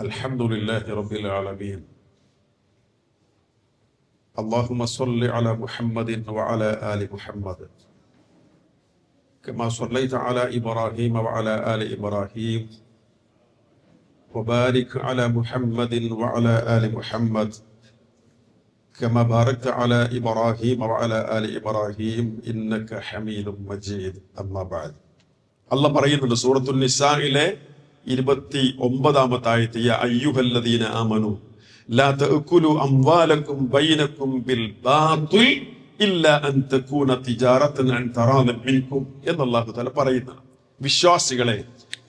الحمد لله رب العالمين اللهم صل على محمد وعلى آل محمد كما صليت على إبراهيم وعلى آل إبراهيم وبارك على محمد وعلى آل محمد كما باركت على إبراهيم وعلى آل إبراهيم إنك حميد مجيد أما بعد الله പറയുന്നുണ്ട് സൂറത്തുൽ നിസായിലെ ഇരുപത്തി ഒമ്പതാമത്തെ ആയത്ത് അയ്യുഹല്ലദീന ആമനു ലാ ബിൽ ഇല്ല അൻ തകൂന അൻ മിൻകും അല്ലാഹു വിശ്വാസികളെ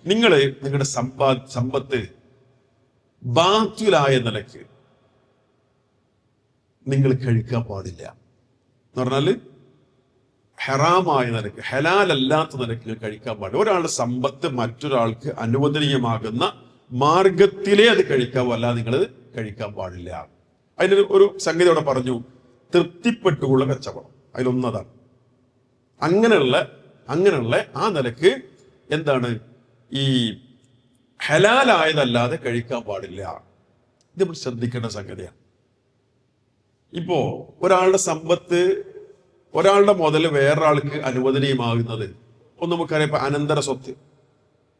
നിങ്ങളെ നിങ്ങളുടെ സമ്പാ സമ്പത്ത് ബാത്തുലായ നിലയ്ക്ക് നിങ്ങൾ കഴിക്കാൻ പാടില്ല. എന്ന് പറഞ്ഞാൽ ഹറാമായ നിലയ്ക്ക് ഹലാലല്ലാത്ത നിലയ്ക്ക് കഴിക്കാൻ പാടില്ല. ഒരാളുടെ സമ്പത്ത് മറ്റൊരാൾക്ക് അനുവദനീയമാകുന്ന മാർഗത്തിലേ അത് കഴിക്കാവൂ അല്ലാതെ നിങ്ങൾ കഴിക്കാൻ പാടില്ല. അതിന് ഒരു സംഗതി അവിടെ പറഞ്ഞു തൃപ്തിപ്പെട്ടുള്ള കച്ചവടം. അതിലൊന്നതാണ്. അങ്ങനെയുള്ള അങ്ങനെയുള്ള ആ നിലയ്ക്ക് എന്താണ്? ഈ ഹലാലായതല്ലാതെ കഴിക്കാൻ പാടില്ല. ഇത് നമ്മൾ ശ്രദ്ധിക്കേണ്ട സംഗതിയാണ്. ഇപ്പോ ഒരാളുടെ സമ്പത്ത് ഒരാളുടെ മുതൽ വേറൊരാൾക്ക് അനുവദനീയമാകുന്നത്. ഒന്ന് നമുക്കറിയാം ഇപ്പൊ അനന്തര സ്വത്ത്.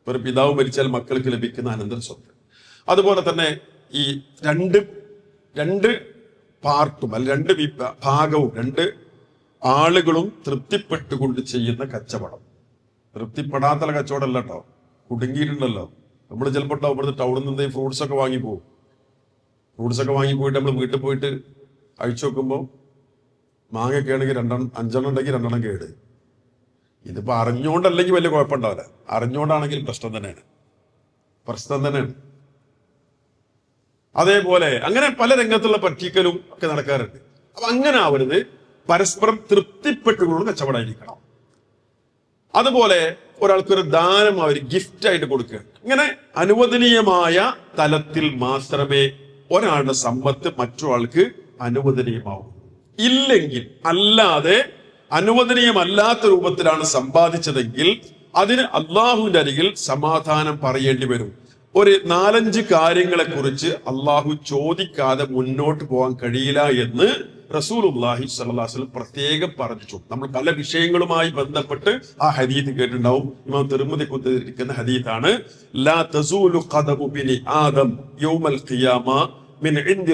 ഒരു പിതാവ് മരിച്ചാൽ മക്കൾക്ക് ലഭിക്കുന്ന അനന്തര സ്വത്ത്. അതുപോലെ തന്നെ ഈ രണ്ട് രണ്ട് പാർട്ടും അല്ല രണ്ട് ഭാഗവും രണ്ട് ആളുകളും തൃപ്തിപ്പെട്ടുകൊണ്ട് ചെയ്യുന്ന കച്ചവടം. തൃപ്തിപ്പെടാത്ത കച്ചവടം അല്ല കേട്ടോ. കുടുങ്ങിയിട്ടുണ്ടല്ലോ. നമ്മൾ ചിലപ്പോൾ ഇവിടുന്ന് ടൗണിൽ നിന്ന് ഫ്രൂട്ട്സ് ഒക്കെ വാങ്ങി പോകും ഫ്രൂട്ട്സ് ഒക്കെ വാങ്ങി പോയിട്ട് നമ്മൾ വീട്ടിൽ പോയിട്ട് അഴിച്ചു നോക്കുമ്പോൾ മാങ്ങയൊക്കെ ആണെങ്കിൽ രണ്ടെണ്ണം അഞ്ചെണ്ണം ഉണ്ടെങ്കിൽ രണ്ടെണ്ണം കേട്. ഇതിപ്പോൾ അറിഞ്ഞുകൊണ്ടല്ലെങ്കിൽ വലിയ കുഴപ്പമുണ്ടാവില്ല. അറിഞ്ഞുകൊണ്ടാണെങ്കിൽ പ്രശ്നം തന്നെയാണ്. പ്രശ്നം തന്നെയാണ്. അതേപോലെ അങ്ങനെ പല രംഗത്തുള്ള പറ്റിക്കലും ഒക്കെ നടക്കാറുണ്ട്. അപ്പൊ അങ്ങനെ ആവരുത്. പരസ്പരം തൃപ്തിപ്പെട്ടുകൊണ്ട് കച്ചവടമായിരിക്കണം അതുപോലെ ഒരാൾക്കൊരു ദാനം അവർ ഗിഫ്റ്റ് ആയിട്ട് കൊടുക്കുക. ഇങ്ങനെ അനുവദനീയമായ തലത്തിൽ മാത്രമേ ഒരാളുടെ സമ്പത്ത് മറ്റൊരാൾക്ക് അനുവദനീയമാവൂ. ഇല്ലെങ്കിൽ അല്ലാതെ അനുവദനീയമല്ലാത്ത രൂപത്തിലാണ് സമ്പാദിച്ചതെങ്കിൽ അതിന് അള്ളാഹുവിന്റെ അരികിൽ സമാധാനം പറയേണ്ടി വരും. ഒരു നാലഞ്ച് കാര്യങ്ങളെ കുറിച്ച് അള്ളാഹു ചോദിക്കാതെ മുന്നോട്ട് പോകാൻ കഴിയില്ല എന്ന് റസൂലുല്ലാഹി സല്ലാസ്ലം പ്രത്യേകം പറഞ്ഞു നമ്മൾ പല വിഷയങ്ങളുമായി ബന്ധപ്പെട്ട് ആ ഹദീത്ത് കേട്ടിട്ടുണ്ടാവും. ഇമാം തിരുമതി കുത്തിരിക്കുന്ന ഹദീത്താണ് ലാ തസൂലു ബിനി ആദം യൗമൽ ഖിയാമ മിൻ ഇൻദി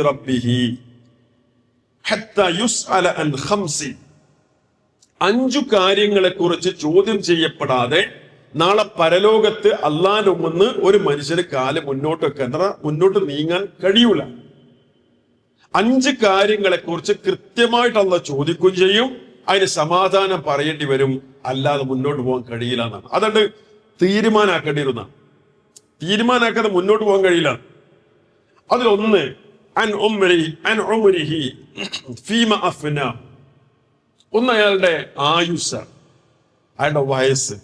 അഞ്ചു കാര്യങ്ങളെ കുറിച്ച് ചോദ്യം ചെയ്യപ്പെടാതെ നാളെ പരലോകത്ത് അള്ളാന്റെ മുന്ന് ഒരു മനുഷ്യന് കാൽ മുന്നോട്ട് വെക്കാൻ മുന്നോട്ട് നീങ്ങാൻ കഴിയൂല. അഞ്ച് കാര്യങ്ങളെ കുറിച്ച് കൃത്യമായിട്ട് അള്ള ചോദിക്കുകയും ചെയ്യും അതിന് സമാധാനം പറയേണ്ടി വരും അല്ലാതെ മുന്നോട്ട് പോകാൻ കഴിയില്ല എന്നാണ്. അതുകൊണ്ട് തീരുമാനാക്കേണ്ടിയിരുന്ന തീരുമാനാക്കാതെ മുന്നോട്ട് പോകാൻ കഴിയില്ല. അതിലൊന്ന് അൻ ഉംരി അൻ ഉംരിഹി ഫീമ അഫ്ന ഒന്ന് അയാളുടെ ആയുസ് അയാളുടെ വയസ്സ്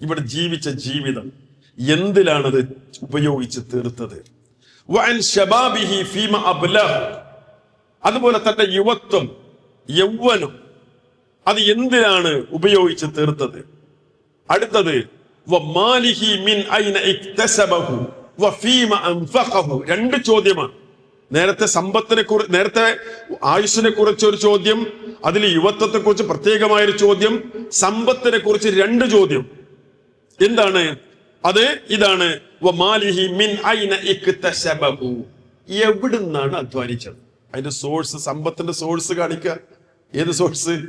ഇവിടെ ജീവിച്ച ജീവിതം എന്തിലാണത് ഉപയോഗിച്ച് തീർത്തത്? ഫീമ അതുപോലെ തന്റെ യുവത്വം യൗവനം അത് എന്തിനാണ് ഉപയോഗിച്ച് തീർത്തത്? അടുത്തത് മിൻ രണ്ട് ചോദ്യമാണ്. നേരത്തെ സമ്പത്തിനെ കുറിച്ച് നേരത്തെ ആയുസിനെ കുറിച്ച് ഒരു ചോദ്യം അതിൽ യുവത്വത്തെ കുറിച്ച് പ്രത്യേകമായൊരു ചോദ്യം സമ്പത്തിനെ കുറിച്ച് രണ്ട് ചോദ്യം. എന്താണ്? അത് ഇതാണ്. എവിടുന്നാണ് അധ്വാനിച്ചത്? അതിന്റെ സോഴ്സ് സമ്പത്തിന്റെ സോഴ്സ് കാണിക്കുക. ഏത് സോഴ്സ്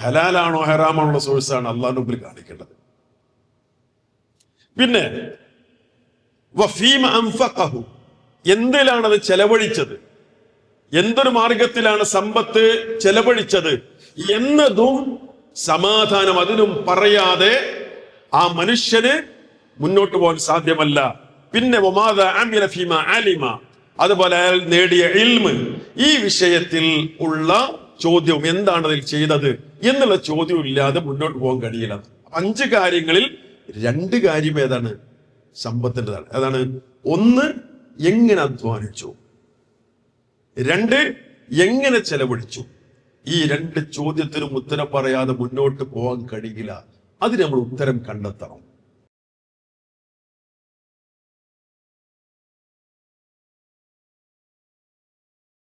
ഹലാലാണോ ഹെറാമാണോ സോഴ്സ് ആണ് അള്ളാഹ് മുമ്പിൽ കാണിക്കേണ്ടത്. പിന്നെ എന്തിലാണ് അത് ചെലവഴിച്ചത്? എന്തൊരു മാർഗത്തിലാണ് സമ്പത്ത് ചെലവഴിച്ചത്? എന്നതും സമാധാനം അതിനും പറയാതെ ആ മനുഷ്യന് മുന്നോട്ട് പോകാൻ സാധ്യമല്ല. പിന്നെ അലിമ. അതുപോലെ അയാൾ നേടിയ ഇൽമ്. ഈ വിഷയത്തിൽ ഉള്ള ചോദ്യം എന്താണ് അതിൽ ചെയ്തത്? എന്നുള്ള ചോദ്യം ഇല്ലാതെ മുന്നോട്ട് പോകാൻ കഴിയില്ല. അഞ്ച് കാര്യങ്ങളിൽ രണ്ട് കാര്യം ഏതാണ്? സമ്പത്തിന്റെതാണ്. അതാണ് ഒന്ന് എങ്ങനെ അധ്വാനിച്ചു? രണ്ട് എങ്ങനെ ചെലവഴിച്ചു? ഈ രണ്ട് ചോദ്യത്തിനും ഉത്തരം പറയാതെ മുന്നോട്ട് പോകാൻ കഴിയില്ല. അതിന് നമ്മൾ ഉത്തരം കണ്ടെത്തണം.